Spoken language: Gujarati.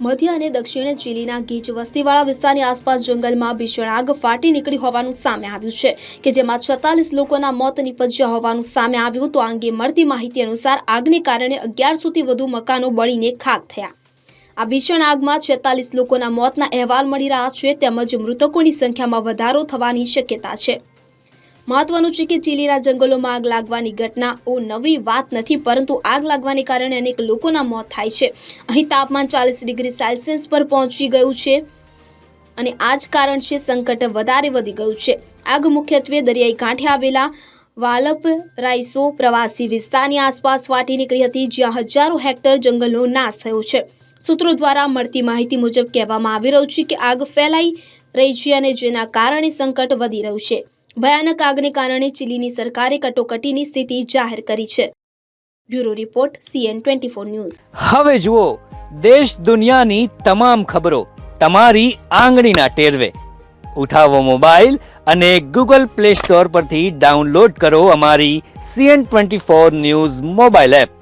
મધ્ય અને દક્ષિણ ચીલીના ગીચ વસ્તીવાળા વિસ્તારની આસપાસ જંગલમાં ભીષણ આગ ફાટી નીકળી હોવાનું સામે આવ્યું છે કે જેમાં છતાલીસ લોકોના મોત નિપજ્યા હોવાનું સામે આવ્યું તો આ અંગે મળતી માહિતી અનુસાર આગને કારણે અગિયારસોથી વધુ મકાનો બળીને ખાક થયા. આ ભીષણ આગમાં છેતાલીસ લોકોના મોતના અહેવાલ મળી રહ્યા છે તેમજ મૃતકોની સંખ્યામાં વધારો થવાની શક્યતા છે. મહત્વનું છે કે ચીલીના જંગલોમાં આગ લાગવાની ઘટનાઓ નવી વાત નથી, પરંતુ આગ લાગવાને કારણે અનેક લોકોના મોત થાય છે. અહીં તાપમાન ચાલીસ ડિગ્રી સેલ્સિયસ પર પહોંચી ગયું છે અને આ જ કારણ છે સંકટ વધારે વધી ગયું છે. આગ મુખ્યત્વે દરિયાઈ કાંઠે આવેલા વાલપ રાઈસો પ્રવાસી વિસ્તારની આસપાસ ફાટી નીકળી હતી, જ્યાં હજારો હેક્ટર જંગલનો નાશ થયો છે. સૂત્રો દ્વારા મળતી માહિતી મુજબ કહેવામાં આવી રહ્યું છે કે આગ ફેલાઈ રહી છે અને જેના કારણે સંકટ વધી રહ્યું છે. ભયાનક આગને કારણે ચીલીની સરકારે કટોકટીની સ્થિતિ જાહેર કરી છે. Bureau report, CN twenty four news. હવે જુઓ, દેશ દુનિયાની તમામ ખબરો તમારી આંગળીના ટેરવે. ઉઠાવો મોબાઈલ અને ગૂગલ પ્લે સ્ટોર પરથી ડાઉનલોડ કરો અમારી CN twenty four news mobile app.